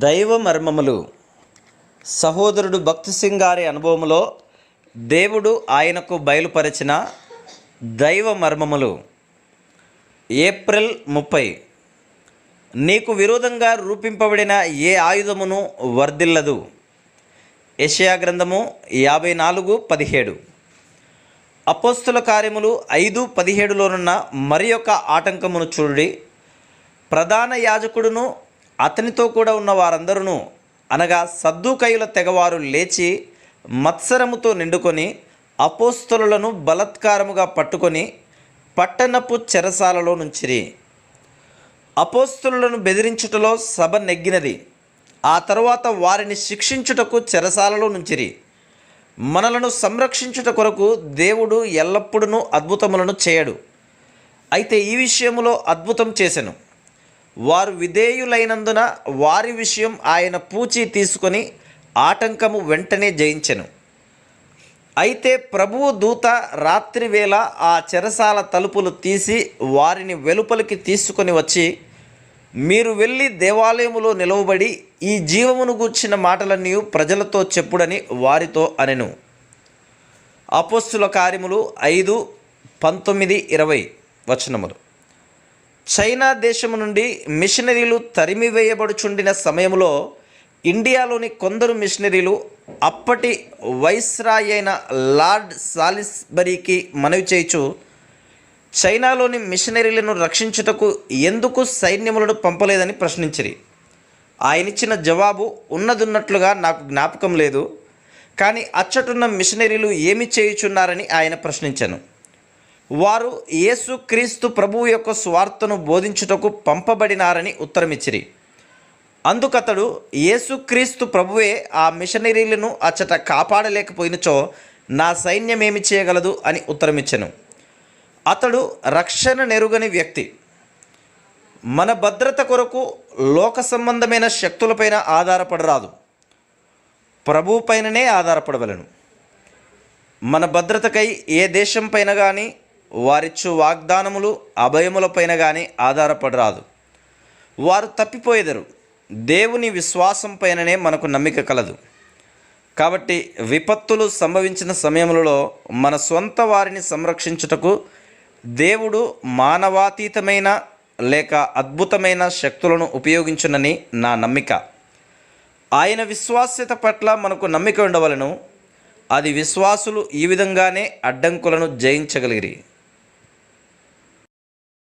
దైవ మర్మములు. సహోదరుడు భక్తి సింగ్ గారి అనుభవములో దేవుడు ఆయనకు బయలుపరిచిన దైవ మర్మములు. ఏప్రిల్ ముప్పై. నీకు విరోధంగా రూపింపబడిన ఏ ఆయుధమును వర్ధిల్లదు. యషయా గ్రంథము యాభై నాలుగు పదిహేడు. అపోస్తుల కార్యములు ఐదు పదిహేడులోనున్న మరి యొక్క ఆటంకమును చూడి ప్రధాన యాజకుడును అతనితో కూడా ఉన్న వారందరూ అనగా సద్దుకయుల తెగవారు లేచి మత్సరముతో నిండుకొని అపోస్తులను బలత్కారముగా పట్టుకొని పట్టణపు చెరసాలలో నుంచిరి. అపోస్తులను బెదిరించుటలో సభ నెగ్గినది. ఆ తరువాత వారిని శిక్షించుటకు చెరసాలలో నుంచిరి. మనలను సంరక్షించుట కొరకు దేవుడు ఎల్లప్పుడూ అద్భుతములను చేయడు. అయితే ఈ విషయములో అద్భుతం చేశాను వారు విధేయులైనందున వారి విషయం ఆయన పూచి తీసుకొని ఆటంకము వెంటనే జయించెను. అయితే ప్రభువు దూత రాత్రి వేళ ఆ చెరసాల తలుపులు తీసి వారిని వెలుపలికి తీసుకొని వచ్చి మీరు వెళ్ళి దేవాలయములో నిలవబడి ఈ జీవమును గూర్చిన మాటలన్నీ ప్రజలతో చెప్పుడని వారితో అనెను. అపోస్తుల కార్యములు ఐదు పంతొమ్మిది ఇరవై వచనములు. చైనా దేశము నుండి మిషనరీలు తరిమివేయబడుచుండిన సమయంలో ఇండియాలోని కొందరు మిషనరీలు అప్పటి వైస్రాయ్ అయిన లార్డ్ సాలిస్బరీకి మనవి చేయుచు చైనాలోని మిషనరీలను రక్షించుటకు ఎందుకు సైన్యములను పంపలేదని ప్రశ్నించిరి. ఆయనిచ్చిన జవాబు ఉన్నదున్నట్లుగా నాకు జ్ఞాపకం లేదు కానీ అచ్చటున్న మిషనరీలు ఏమి చేయుచున్నారని ఆయన ప్రశ్నించాను. వారు యేసు క్రీస్తు ప్రభువు యొక్క స్వార్థను బోధించుటకు పంపబడినారని ఉత్తరమిచ్చిరి. అందుకతడు యేసుక్రీస్తు ప్రభువే ఆ మిషనరీలను అచ్చట కాపాడలేకపోయినచో నా సైన్యమేమి చేయగలదు అని ఉత్తరమిచ్చెను. అతడు రక్షణ నెరుగని వ్యక్తి. మన భద్రత కొరకు లోక సంబంధమైన శక్తులపైన ఆధారపడరాదు. ప్రభువుపైననే ఆధారపడవలను. మన భద్రతకై ఏ దేశం పైన కానీ వారిచ్చు వాగ్దానములు అభయములపైన కానీ ఆధారపడరాదు. వారు తప్పిపోయేదరు. దేవుని విశ్వాసం పైననే మనకు నమ్మిక కలదు. కాబట్టి విపత్తులు సంభవించిన సమయములలో మన సొంత వారిని సంరక్షించుటకు దేవుడు మానవాతీతమైన లేక అద్భుతమైన శక్తులను ఉపయోగించునని నా నమ్మిక. ఆయన విశ్వాస్యత పట్ల మనకు నమ్మిక ఉండవలను. అది విశ్వాసులు ఈ విధంగానే అడ్డంకులను జయించగలిగిరి.